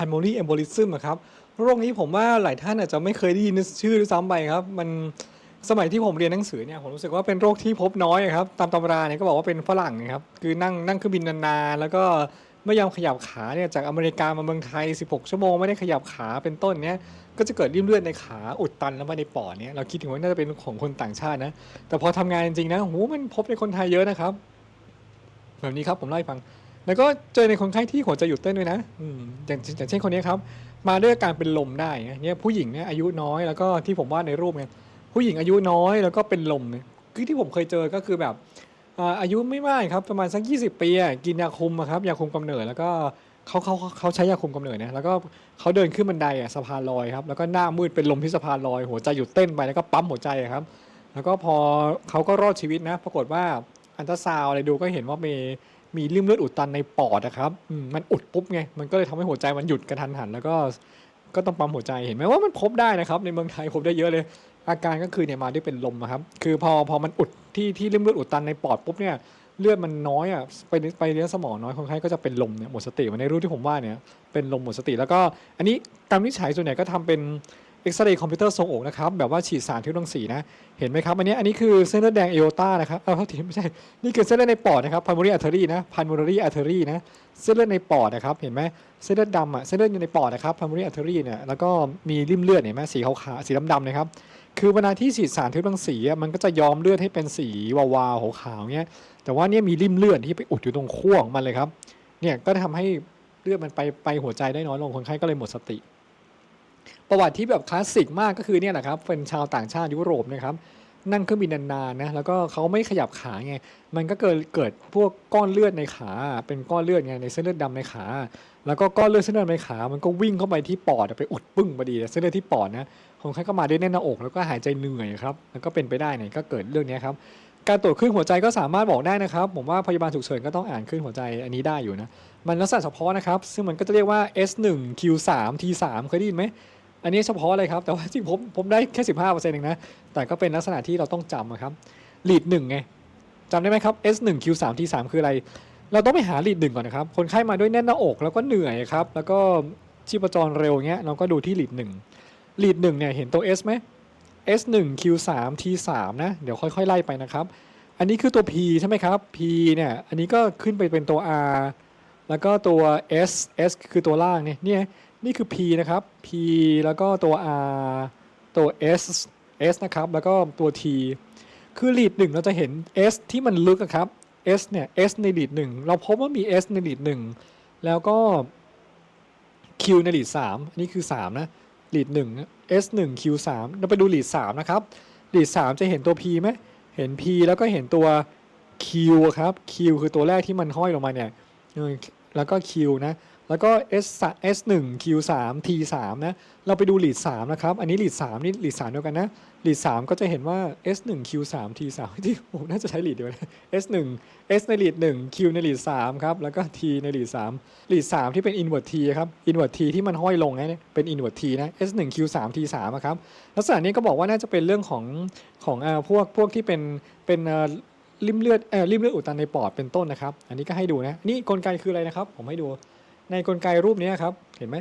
primary embolism อะครับ โรคนี้ผมว่าหลายท่านอาจจะไม่เคยได้ยินชื่อด้วยซ้ำไปครับ มันสมัยที่ผมเรียนหนังสือเนี่ยผมรู้สึกว่าเป็นโรคที่พบน้อยครับ ตามตำราเนี่ยก็บอกว่าเป็นฝรั่งนะครับ คือนั่งนั่งเครื่องบินนานๆ แล้วก็ไม่ยอมขยับขาเนี่ยจากอเมริกามาเมืองไทย 16 ชั่วโมงไม่ได้ขยับขาเป็นต้นเนี่ยก็จะเกิดริ่มเลือดในขาอุดตันแล้วมาในปอดเนี่ยเราคิดถึงว่าน่าจะเป็นของคนต่างชาตินะ แต่พอทำงานจริงๆนะโหมันพบในคนไทยเยอะนะครับ แบบนี้ครับผมเล่าให้ฟัง แล้วก็เจอในคนไข้ที่หัวใจหยุดเต้นด้วยนะอย่างอย่างเช่นคนนี้ครับ มาด้วยการเป็นลมได้นะเนี่ยผู้หญิงเนี่ยอายุน้อยแล้วก็ที่ผมวาดในรูปเนี่ยผู้หญิงอายุน้อยแล้วก็เป็นลมเนี่ยคือที่ผมเคยเจอก็คือแบบอายุไม่มากครับประมาณสัก 20 ปีกินยาคุมครับยาคุมกำเนิดแล้วก็เขาเขาเขาใช้ยาคุมกำเนิดนะแล้วก็เขาเดินขึ้นบันไดอะสะพานลอยครับแล้วก็หน้ามืดเป็นลมที่สะพานลอยหัวใจหยุดเต้นไปแล้วก็ปั๊มหัวใจครับ แล้วก็พอเขาก็รอดชีวิตนะ ปรากฏว่าอันตราซาวอะไรดูก็เห็นว่ามี มีริ่มเลือดอุดตันในปอดนะครับมันอุดปุ๊บไงมันก็เลยทำให้หัวใจมันหยุดกระทันหัน แล้วก็ก็ต้องปั๊มหัวใจเห็นไหมว่ามันพบได้นะครับ ในเมืองไทยพบได้เยอะเลย อาการก็คือเนี่ยมาด้วยเป็นลมอะครับคือพอพอมันอุดที่ที่ริ่มเลือดอุดตันในปอดปุ๊บเนี่ยเลือดมันน้อยอะไปไปเลี้ยงสมองน้อยคนไข้ก็จะเป็นลมเนี่ยหมดสติมือนในรูปที่ผมว่าเนี่ยเป็นลมหมดสติแล้วก็ อันนี้ตามนิสัยส่วนใหญ่ก็ทำเป็น เอ็กซเรย์คอมพิวเตอร์ทรงอกนะครับแบบว่าฉีดสารทิวรังสีนะเห็นไหมครับอันนี้อันนี้คือเส้นเลือดแดงเอโอต้านะครับเออเขาที่ไม่ใช่นี่คือเส้นเลือดในปอดนะครับ primary artery นะ primary artery นะเส้นเลือดในปอดนะครับเห็นไหมเส้นเลือดดำอะเส้นเลือดอยู่ในปอดนะครับ primary artery เนี่ยแล้วก็มีริมเลือดเห็นไหมสีขาวๆสีดำๆนะครับคือเวลาที่ฉีดสารทิวรังสีอะมันก็จะย้อมเลือดให้เป็นสีวาวๆขาวๆเนี้ยแต่ว่าเนี่ยมีริมเลือดที่ไปอุดอยู่ตรงขั้วของมันเลยครับเนี่ยก็ทำให้เลือดมันไปไปหัวใจได้น้อยลงคนไข้ก็เลยหมดสติ ประวัติที่แบบคลาสสิกมากก็คือเนี่ยแหละครับเป็นชาวต่างชาติยุโรปนะครับนั่งเครื่องบินนานๆนะแล้วก็เขาไม่ขยับขาไงมันก็เกิดเกิดพวกก้อนเลือดในขาเป็นก้อนเลือดไงในเส้นเลือดดำในขา แล้วก็ก้อนเลือดเส้นเลือดในขา มันก็วิ่งเข้าไปที่ปอดไปอุดปึ้งพอดีเส้นเลือดที่ปอดนะคนไข้ก็มาด้แน่นหน้าอกแล้วก็หายใจเหนื่อยครับแล้วก็เป็นไปได้เนี่ยก็เกิดเรื่องนี้ครับการตรวจคลื่นหัวใจก็สามารถบอกได้นะครับ ผมว่าพยาบาลฉุกเฉินก็ต้องอ่านคลื่นหัวใจอันนี้ได้อยู่นะมันลักษณะเฉพาะนะครับซึ่งมันก็จะเรียกว่า S1 Q3 T3 เคยได้ยินไหม อันนี้เฉพาะเลยครับ แต่ว่าจริงผมผมได้แค่ 15%เองนะ แต่ก็เป็นลักษณะที่เราต้องจำครับ lead 1ไงจำได้ไหมครับ S1 Q3 T3 คืออะไร เราต้องไปหา lead 1ก่อนนะครับ คนไข้มาด้วยแน่นหน้าอกแล้วก็เหนื่อยครับ แล้วก็ชีพจรเร็วเงี้ย เราก็ดูที่ lead 1 lead 1เนี่ยเห็นตัว S ไหม S1 Q3 T3 นะ เดี๋ยวค่อย ๆ ไล่ไปนะครับ อันนี้คือตัว P ใช่ไหมครับ P เนี่ย อันนี้ก็ขึ้นไปเป็นตัว R แล้วก็ตัว S S คือตัวล่างเนี่ยเนี่ย นี่คือ P นะครับ P แล้วก็ตัว R ตัว S S นะครับ แล้วก็ตัว T คือ lead 1เราจะเห็น S ที่มันลึกอะครับ S เนี่ย S ใน lead 1เราพบว่ามี S ใน lead 1แล้วก็ Q ใน lead 3อันนี้คือ3นะ lead 1 S 1 Q 3เราไปดู lead 3นะครับ lead 3จะเห็นตัว P ไหมเห็น P แล้วก็เห็นตัว Q ครับ Q คือตัวแรกที่มันห้อยลงมาเนี่ย แล้วก็ Q นะ แล้วก็ S S 1 Q 3 T 3 นะ เราไปดู lead 3นะครับ อันนี้ lead 3นี่ lead 3เดียวกันนะ lead 3ก็จะเห็นว่า S 1 Q 3 T 3 ที่ผมน่าจะใช้ lead เดียวกัน S 1 S ใน lead 1 Q ใน lead 3ครับ แล้วก็ T ใน lead 3 lead 3ที่เป็น inward T ครับ inward T ที่มันห้อยลงนะ เป็น inward T นะ S 1 Q 3 T 3 ครับ ลักษณะนี้ก็บอกว่าน่าจะเป็นเรื่องของของเอ่อพวกพวกที่เป็นเป็นอ่อ ริมเลือดเอ่อริมเลือดอุดตันในปอดเป็นต้นนะครับ อันนี้ก็ให้ดูนะ นี่กลไกคืออะไรนะครับ ผมให้ดู ในกลไกรูปนี้ครับ เห็นไหม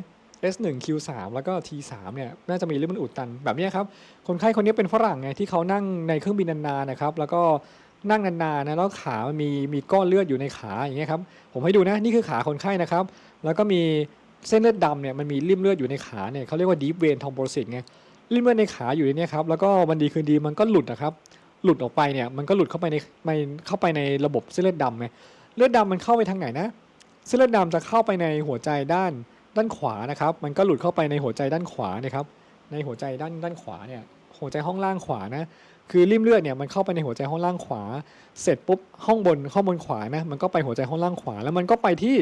S1 Q3 แล้วก็ T3 เนี่ยน่าจะมีริมเลือดอุดตันแบบนี้ครับ คนไข้คนนี้เป็นฝรั่งไงที่เขานั่งในเครื่องบินนานๆนะครับ แล้วก็นั่งนานๆนะแล้วขามันมีมีก้อนเลือดอยู่ในขาอย่างเงี้ยครับ ผมให้ดูนะนี่คือขาคนไข้นะครับ แล้วก็มีเส้นเลือดดำเนี่ยมันมีริมเลือดอยู่ในขาเนี่ยเขาเรียกว่า deep vein thrombosis ไงริมเลือดในขาอยู่ในนี้ครับแล้วก็วันดีคืนดีมันก็หลุดนะครับ หลุดออกไปเนี่ยมันก็หลุดเข้าไปในในเข้าไปในระบบเส้นเลือดดำไงเลือดดำมันเข้าไปทางไหนนะ เส้นเลือดดำจะเข้าไปในหัวใจด้านด้านขวานะครับ มันก็หลุดเข้าไปในหัวใจด้านขวานะครับ ในหัวใจด้านด้านขวาเนี่ยหัวใจห้องล่างขวานะ คือริมเลือดเนี่ยมันเข้าไปในหัวใจห้องล่างขวา เสร็จปุ๊บห้องบนห้องบนขวานะมันก็ไปหัวใจห้องล่างขวา แล้วมันก็ไปที่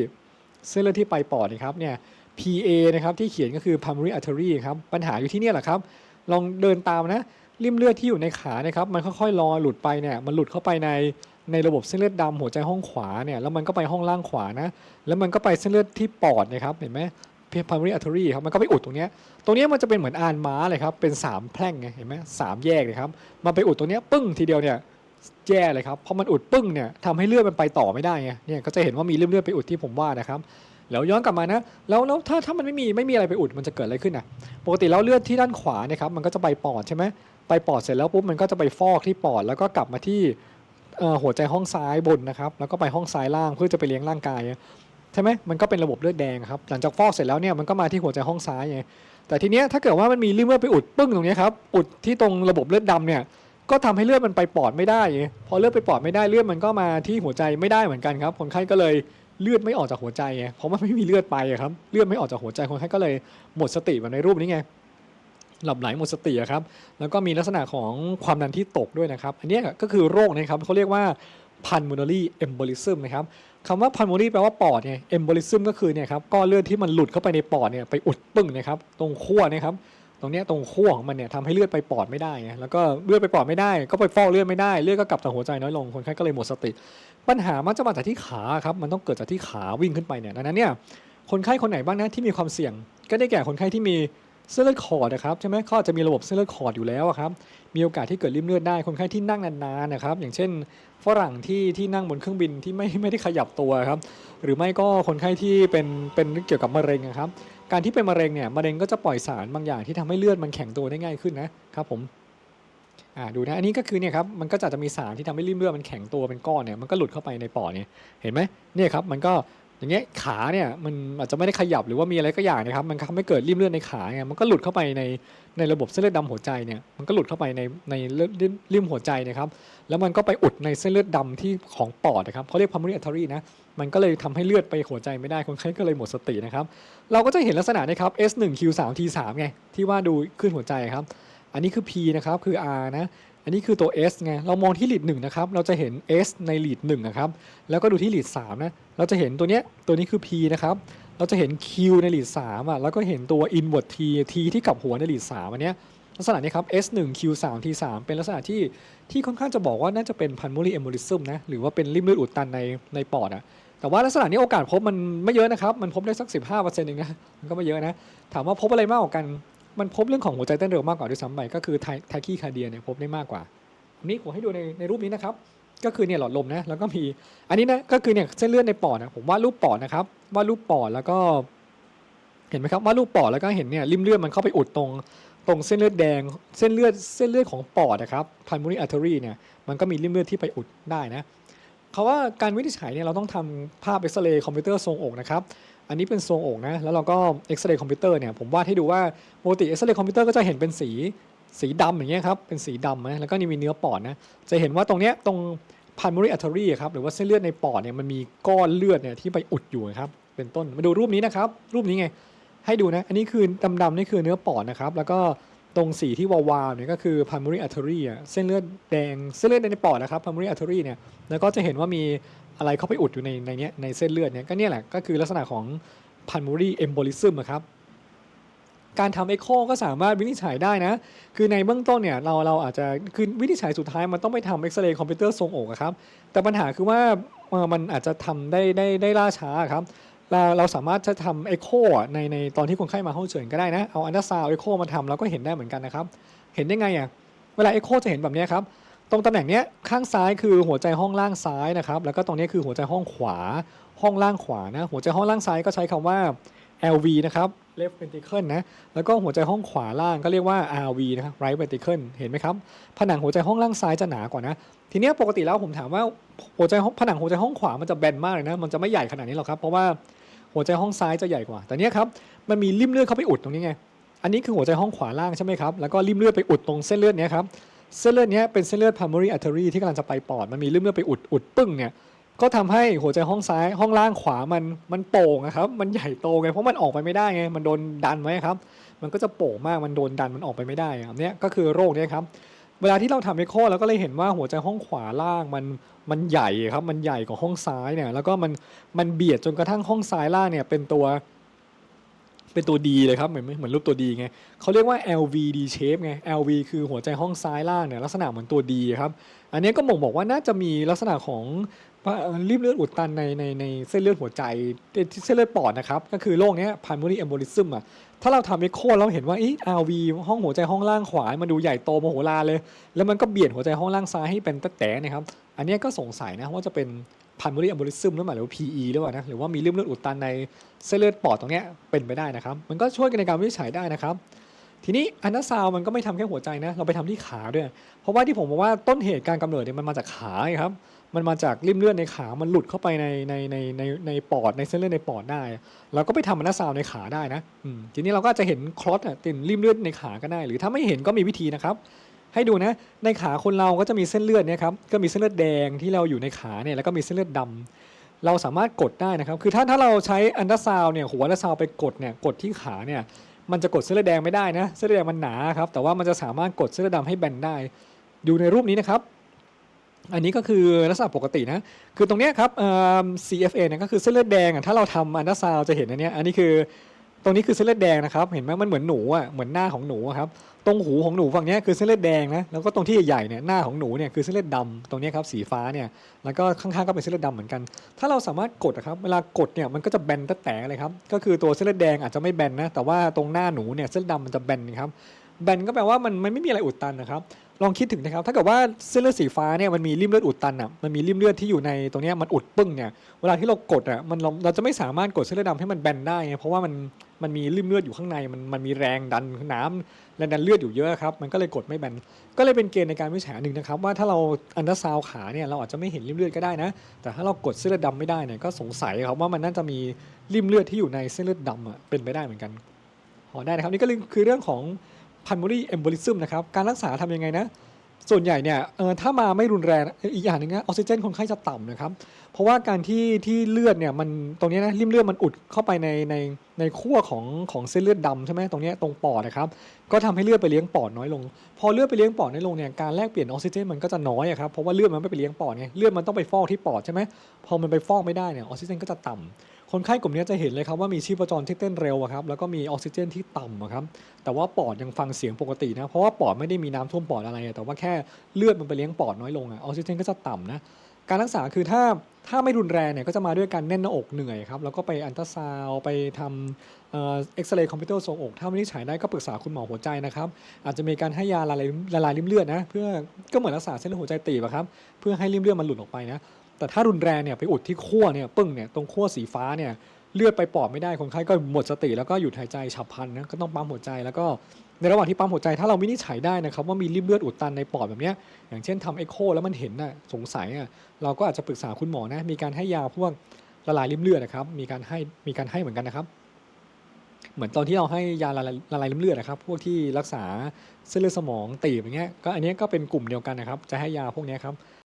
เส้นเลือดที่ไปปอดนะครับเนี่ย PA นะครับที่เขียนก็คือ primary artery ครับปัญหาอยู่ที่เนี่ยแหละครับ ลองเดินตามนะ ริ่มเลือดที่อยู่ในขานะครับมันค่อยๆลอยหลุดไปเนี่ยมันหลุดเข้าไปในในระบบเส้นเลือดดำหัวใจห้องขวาเนี่ยแล้วมันก็ไปห้องล่างขวานะแล้วมันก็ไปเส้นเลือดที่ปอดนะครับเห็นไหม primary artery ครับมันก็ไปอุดตรงเนี้ยตรงเนี้ยมันจะเป็นเหมือนอานม้าเลยครับเป็น 3 แพร่งไงเห็นไหมสามแยกเลยครับมันไปอุดตรงเนี้ยปึ้งทีเดียวเนี่ยแย่เลยครับเพราะมันอุดปึ้งเนี่ยทำให้เลือดมันไปต่อไม่ได้ไงเนี่ยก็จะเห็นว่ามีเลือดเลือดไปอุดที่ผมว่านะครับแล้วย้อนกลับมานะแล้วแล้วถ้าถ้ามันไม่มีไม่มีอะไรไปอุดมันจะเกิดอะไรขึ้นอะปกติแล้วเลือดที่ด้านขวาเนี่ยครับมันก็จะไปปอดใช่ไหม ไปปอดเสร็จแล้วปุ๊บมันก็จะไปฟอกที่ปอดแล้วก็กลับมาที่หัวใจห้องซ้ายบนนะครับ แล้วก็ไปห้องซ้ายล่างเพื่อจะไปเลี้ยงร่างกายใช่ไหมมันก็เป็นระบบเลือดแดงครับ หลังจากฟอกเสร็จแล้วเนี่ยมันก็มาที่หัวใจห้องซ้ายไงแต่ทีเนี้ยถ้าเกิดว่ามันมีริมเลือดไปอุดปึ้งตรงนี้ครับอุดที่ตรงระบบเลือดดำเนี่ยก็ทำให้เลือดมันไปปอดไม่ได้ไงพอเลือดไปปอดไม่ได้เลือดมันก็มาที่หัวใจไม่ได้เหมือนกันครับคนไข้ก็เลยเลือดไม่ออกจากหัวใจไงเพราะมันไม่มีเลือดไปอะครับเลือดไม่ออกจากหัวใจคนไข้ก็เลยหมดสติแบบในรูปนี้ไง หลับไหลหมดสติครับ แล้วก็มีลักษณะของความดันที่ตกด้วยนะครับ อันนี้ก็คือโรคนะครับเขาเรียกว่า pulmonary embolism นะครับคำว่า pulmonary แปลว่าปอดไง embolism ก็คือเนี่ยครับก้อนเลือดที่มันหลุดเข้าไปในปอดเนี่ยไปอุดปึ้งนะครับ ตรงขั้วนะครับ ตรงเนี้ยตรงขั้วของมันเนี่ยทำให้เลือดไปปอดไม่ได้ไงแล้วก็เลือดไปปอดไม่ได้ ก็ไปฟอกเลือดไม่ได้ เลือดก็กลับจากหัวใจน้อยลง คนไข้ก็เลยหมดสติ ปัญหามันจะมาจากที่ขาครับ มันต้องเกิดจากที่ขาวิ่งขึ้นไปเนี่ย ดังนั้นเนี่ย คนไข้คนไหนบ้างนะที่มีความเสี่ยง ก็ได้แก่คนไข้ที่มี เส้นเลือดขอดนะครับใช่ไหมเขาอาจจะมีระบบเส้นเลือดขอดอยู่แล้วครับมีโอกาสที่เกิดริ่มเลือดได้คนไข้ที่นั่งนานๆนะครับ อย่างเช่น ฝรั่งที่ที่นั่งบนเครื่องบินที่ไม่ไม่ได้ขยับตัวครับ หรือไม่ก็คนไข้ที่เป็นเป็นเกี่ยวกับมะเร็งอะครับ การที่เป็นมะเร็งเนี่ยมะเร็งก็จะปล่อยสารบางอย่างที่ทำให้เลือดมันแข็งตัวได้ง่ายขึ้นนะครับผมอ่าดูนะอันนี้ก็คือเนี่ยครับมันก็จะจะมีสารที่ทำให้ริ่มเลือดมันแข็งตัวเป็นก้อนเนี่ยมันก็หลุดเข้าไปในปอดเนี่ยเห็นไหมเนี่ยครับมันก็ อย่างเงี้ยขาเนี่ยมันอาจจะไม่ได้ขยับหรือว่ามีอะไรก็อย่างนะครับ มันทำให้เกิดริ่มเลือดในขาไงมันก็หลุดเข้าไปในในระบบเส้นเลือดดำหัวใจเนี่ยมันก็หลุดเข้าไปในในริ่มหัวใจนะครับแล้วมันก็ไปอุดในเส้นเลือดดำที่ของปอดนะครับเขาเรียก pulmonary artery นะมันก็เลยทำให้เลือดไปหัวใจไม่ได้คนไข้ก็เลยหมดสตินะครับเราก็จะเห็นลักษณะนะครับ S1 Q3 T3 ไงที่ว่าดูขึ้นหัวใจครับ อันนี้คือ P นะครับคือ R นะ อันนี้คือตัว S ไง เรามองที่ lead 1นะครับ เราจะเห็น S ใน lead 1นะครับ แล้วก็ดูที่ lead 3นะ เราจะเห็นตัวเนี้ย ตัวนี้คือ P นะครับ เราจะเห็น Q ใน lead 3อะ แล้วก็เห็นตัว inward T T ที่กลับหัวใน lead 3อันเนี้ย ลักษณะนี้ครับ S1 Q3 T3 เป็นลักษณะที่ที่ค่อนข้างจะบอกว่าน่าจะเป็น pulmonary embolism นะ หรือว่าเป็นริ่มเลือดอุดตันในในปอดอะแต่ว่าลักษณะนี้โอกาสพบมันไม่เยอะนะครับ มันพบได้สัก 15%เองนะ มันก็ไม่เยอะนะ ถามว่าพบอะไรมากกว่ากัน มันพบเรื่องของหัวใจเต้นเร็วมากกว่าด้วยซ้ำไปก็คือไทคีคาเดียเนี่ยพบได้มากกว่าอันนี้ผมให้ดูในในรูปนี้นะครับ ก็คือเนี่ยหลอดลมนะแล้วก็มี อันนี้นะก็คือเนี่ยเส้นเลือดในปอดนะผมวาดรูปปอดนะครับวาดรูปปอดแล้วก็ เห็นไหมครับวาดรูปปอดแล้วก็เห็นเนี่ยริมเลือดมันเข้าไปอุดตรงตรงเส้นเลือดแดง เส้นเลือดเส้นเลือดของปอดนะครับ primary artery เนี่ยมันก็มีริมเลือดที่ไปอุดได้นะเขาว่าการวินิจฉัยเนี่ยเราต้องทำภาพเอ็กซเรย์คอมพิวเตอร์ทรงอกนะครับ อันนี้เป็นทรงอกนะ แล้วเราก็เอ็กซเรย์คอมพิวเตอร์เนี่ย ผมวาดให้ดูว่าปกติเอ็กซเรย์คอมพิวเตอร์ก็จะเห็นเป็นสีสีดำอย่างเงี้ยครับ เป็นสีดำนะแล้วก็นี่มีเนื้อปอดนะ จะเห็นว่าตรงเนี้ยตรง primary artery อะครับ หรือว่าเส้นเลือดในปอดเนี่ย มันมีก้อนเลือดเนี่ยที่ไปอุดอยู่ครับ เป็นต้น มาดูรูปนี้นะครับ รูปนี้ไง ให้ดูนะ อันนี้คือดำๆนี่คือเนื้อปอดนะครับ แล้วก็ตรงสีที่วาวๆเนี่ยก็คือ primary artery อะเส้นเลือดแดง เส้นเลือดในปอดนะครับ primary artery เนี่ย แล้วก็จะเห็นว่ามี อะไรเข้าไปอุดอยู่ในในเนี้ยในเส้นเลือดเนี่ยก็เนี่ยแหละก็คือลักษณะของ pulmonary embolism อะครับการทำเอ็กโคก็สามารถวินิจฉัยได้นะ คือในเบื้องต้นเนี่ยเราเราอาจจะคือวินิจฉัยสุดท้ายมันต้องไปทำเอ็กซเรย์คอมพิวเตอร์ทรงอกอะครับ แต่ปัญหาคือว่ามันอาจจะทำได้ได้ได้ล่าช้าครับ เราเราสามารถจะทำเอ็กโคในในตอนที่คนไข้มาห้องเฉินก็ได้นะ เอาอันดาซาวเอ็กโคมาทำเราก็เห็นได้เหมือนกันนะครับ เห็นได้ไงอะ เวลาเอ็กโคจะเห็นแบบเนี้ยครับ ตรงตำแหน่งเนี้ยข้างซ้ายคือหัวใจห้องล่างซ้ายนะครับ แล้วก็ตรงนี้คือหัวใจห้องขวาห้องล่างขวานะ หัวใจห้องล่างซ้ายก็ใช้คำว่า LV นะครับ left ventricle นะ แล้วก็หัวใจห้องขวาล่างก็เรียกว่า RV นะครับ right ventricle เห็นไหมครับ ผนังหัวใจห้องล่างซ้ายจะหนากว่านะ ทีนี้ปกติแล้วผมถามว่าหัวใจผนังหัวใจห้องขวามันจะแบนมากเลยนะ มันจะไม่ใหญ่ขนาดนี้หรอกครับ เพราะว่าหัวใจห้องซ้ายจะใหญ่กว่า แต่เนี้ยครับ มันมีริ่มเลือดเข้าไปอุดตรงนี้ไง อันนี้คือหัวใจห้องขวาล่างใช่ไหมครับ แล้วก็ริ่มเลือดไปอุดตรงเส้นเลือดเนี้ยครับ เส้นเลือดนี้เป็นเส้นเลือด primary artery ที่กำลังจะไปปอด มันมีริ่มเลือดไปอุดอุดปึ้งเนี่ย ก็ทำให้หัวใจห้องซ้ายห้องล่างขวามันมันโป่งอะครับ มันใหญ่โตไง เพราะมันออกไปไม่ได้ไง มันโดนดันไว้ครับ มันก็จะโป่งมาก มันโดนดัน มันออกไปไม่ได้อะอันเนี้ยก็คือโรคเนี้ยครับ เวลาที่เราทำเอ็กโคเราก็เลยเห็นว่าหัวใจห้องขวาล่างมันมันใหญ่ครับ มันใหญ่กว่าห้องซ้ายเนี่ย แล้วก็มันมันเบียดจนกระทั่งห้องซ้ายล่างเนี่ยเป็นตัว เป็นตัวดีเลยครับเหมือนเหมือนรูปตัวดีไงเขาเรียกว่า LVD shape ไง LV คือหัวใจห้องซ้ายล่างเนี่ยลักษณะเหมือนตัวดีครับ อันนี้ก็บ่งบอกว่าน่าจะมีลักษณะของริมเลือดอุดตันในในในเส้นเลือดหัวใจเส้นเลือดปอดนะครับ ก็คือโรคเนี้ย primary embolism อะถ้าเราทำเอ็กโคเราเห็นว่าอี RV ห้องหัวใจห้องล่างขวา มันดูใหญ่โตมโหฬารเลย แล้วมันก็เบียดหัวใจห้องล่างซ้ายให้เป็นตะแต๋นะครับ อันนี้ก็สงสัยนะว่าจะเป็น พันบุรีอัมบริซึมหรือเปล่าหรือว่า PE หรือเปล่านะหรือว่ามีริ่มเลือดอุดตันในเส้นเลือดปอดตรงเนี้ยเป็นไปได้นะครับ มันก็ช่วยกันในการวินิจฉัยได้นะครับ ทีนี้อันดาซาวมันก็ไม่ทำแค่หัวใจนะ เราไปทำที่ขาด้วย เพราะว่าที่ผมบอกว่าต้นเหตุการกำเนิดเนี่ยมันมาจากขาครับมันมาจากริ่มเลือดในขา มันหลุดเข้าไปในในในในในปอดในเส้นเลือดในปอดได้ เราก็ไปทำอันดาซาวในขาได้นะทีนี้เราก็จะเห็นคลอตอะติดริ่มเลือดในขาก็ได้ หรือถ้าไม่เห็นก็มีวิธีนะครับ ให้ดูนะในขาคนเราก็จะมีเส้นเลือดเนี่ยครับก็มีเส้นเลือดแดงที่เราอยู่ในขาเนี่ยแล้วก็มีเส้นเลือดดำเราสามารถกดได้นะครับคือถ้าถ้าเราใช้อันดาซาวเนี่ยหัวอันดาซาวไปกดเนี่ยกดที่ขาเนี่ยมันจะกดเส้นเลือดแดงไม่ได้นะเส้นเลือดแดงมันหนาครับแต่ว่ามันจะสามารถกดเส้นเลือดดำให้แบนได้ ดูในรูปนี้นะครับ อันนี้ก็คือลักษณะปกตินะคือตรงเนี้ยครับเอ่อ CFA เนี่ยก็คือเส้นเลือดแดงอะถ้าเราทำอันดาซาวจะเห็นอันเนี้ยอันนี้คือตรงนี้คือเส้นเลือดแดงนะครับ เห็นไหมมันเหมือนหนูอะเหมือนหน้าของหนูครับ ตรงหูของหนูฝั่งนี้คือเส้นเลือดแดงนะแล้วก็ตรงที่ใหญ่ๆเนี่ยหน้าของหนูเนี่ยคือเส้นเลือดดำตรงนี้ครับสีฟ้าเนี่ยแล้วก็ข้างๆก็เป็นเส้นเลือดดำเหมือนกัน ถ้าเราสามารถกดนะครับเวลากดเนี่ยมันก็จะแบนตั้งแต่เลยครับก็คือตัวเส้นเลือดแดงอาจจะไม่แบนนะแต่ว่าตรงหน้าหนูเนี่ยเส้นดำมันจะแบนนะครับแบนก็แปลว่ามันมันไม่มีอะไรอุดตันนะครับ ลองคิดถึงนะครับ ถ้าเกิดว่าเส้นเลือดสีฟ้าเนี่ยมันมีริมเลือดอุดตันอะ มันมีริมเลือดที่อยู่ในตรงนี้มันอุดปึ้งเนี่ย เวลาที่เรากดอะ มันเราเราจะไม่สามารถกดเส้นเลือดดำให้มันแบนได้ไงเพราะว่ามันมันมีริมเลือดอยู่ข้างใน มันมันมีแรงดันน้ำแรงดันเลือดอยู่เยอะครับ มันก็เลยกดไม่แบน ก็เลยเป็นเกณฑ์ในการวิจัยหนึ่งนะครับว่าถ้าเราอันดาซาวขาเนี่ยเราอาจจะไม่เห็นริมเลือดก็ได้นะ แต่ถ้าเรากดเส้นเลือดดำไม่ได้เนี่ยก็สงสัยครับว่ามันน่าจะมีริมเลือดที่อยู่ในเส้นเลือดดำอะเป็นไปได้เหมือนกันพอได้นะครับนี่ก็คือเรื่องของ พัน m ุรีเอมโบลิซึมนะครับ การรักษาทำยังไงนะ ส่วนใหญ่เนี่ยเออถ้ามาไม่รุนแรงอีกอย่างหนึ่งนะออกซิเจนคนไข้จะต่ำนะครับ เพราะว่าการที่ที่เลือดเนี่ยมันตรงนี้นะริมเลือดมันอุดเข้าไปในในในขั้วของของเส้นเลือดดำใช่ไหมตรงนี้ตรงปอดนะครับก็ทำให้เลือดไปเลี้ยงปอดน้อยลง พอเลือดไปเลี้ยงปอดน้อยลงเนี่ยการแลกเปลี่ยนออกซิเจนมันก็จะน้อยอะครับเพราะว่าเลือดมันไม่ไปเลี้ยงปอดไงเลือดมันต้องไปฟอกที่ปอดใช่ไหมพอมันไปฟอกไม่ได้เนี่ยออกซิเจนก็จะต่ำ คนไข้กลุ่มนี้จะเห็นเลยครับว่ามีชีพจรที่เต้นเร็วครับแล้วก็มีออกซิเจนที่ต่ำครับแต่ว่าปอดยังฟังเสียงปกตินะเพราะว่าปอดไม่ได้มีน้ำท่วมปอดอะไร แต่ว่าแค่เลือดมันไปเลี้ยงปอดน้อยลงอะออกซิเจนก็จะต่ำนะการรักษาคือถ้าถ้าไม่รุนแรงเนี่ยก็จะมาด้วยการแน่นหน้าอกเหนื่อยครับแล้วก็ไปอันตราซาวไปทำเอ็กซเรย์คอมพิวเตอร์ทรงอก ถ้าวินิจฉัยได้ก็ปรึกษาคุณหมอหัวใจนะครับอาจจะมีการให้ยาละลายละลายริ่มเลือดนะเพื่อก็เหมือนรักษาเส้นเลือดหัวใจตีบครับเพื่อให้ริ่มเลือดมันหลุดออกไปนะ แต่ถ้ารุนแรงเนี่ยไปอุดที่ขั้วเนี่ยปึ้งเนี่ยตรงขั้วสีฟ้าเนี่ยเลือดไปปอดไม่ได้คนไข้ก็หมดสติแล้วก็หยุดหายใจฉับพลันนะก็ต้องปั๊มหัวใจแล้วก็ในระหว่างที่ปั๊มหัวใจถ้าเราวินิจฉัยได้นะครับว่ามีริมเลือดอุดตันในปอดแบบนี้อย่างเช่นทำเอ็กโคแล้วมันเห็นน่ะสงสัยอะเราก็อาจจะปรึกษาคุณหมอนะมีการให้ยาพวกละลายริมเลือดนะครับมีการให้มีการให้เหมือนกันนะครับ เหมือนตอนที่เราให้ยาละลายละลายริมเลือดนะครับ พวกที่รักษาเส้นเลือดสมองตีบอย่างเงี้ยก็อันนี้ก็เป็นกลุ่มเดียวกันนะครับ จะให้ยาพวกนี้ครับ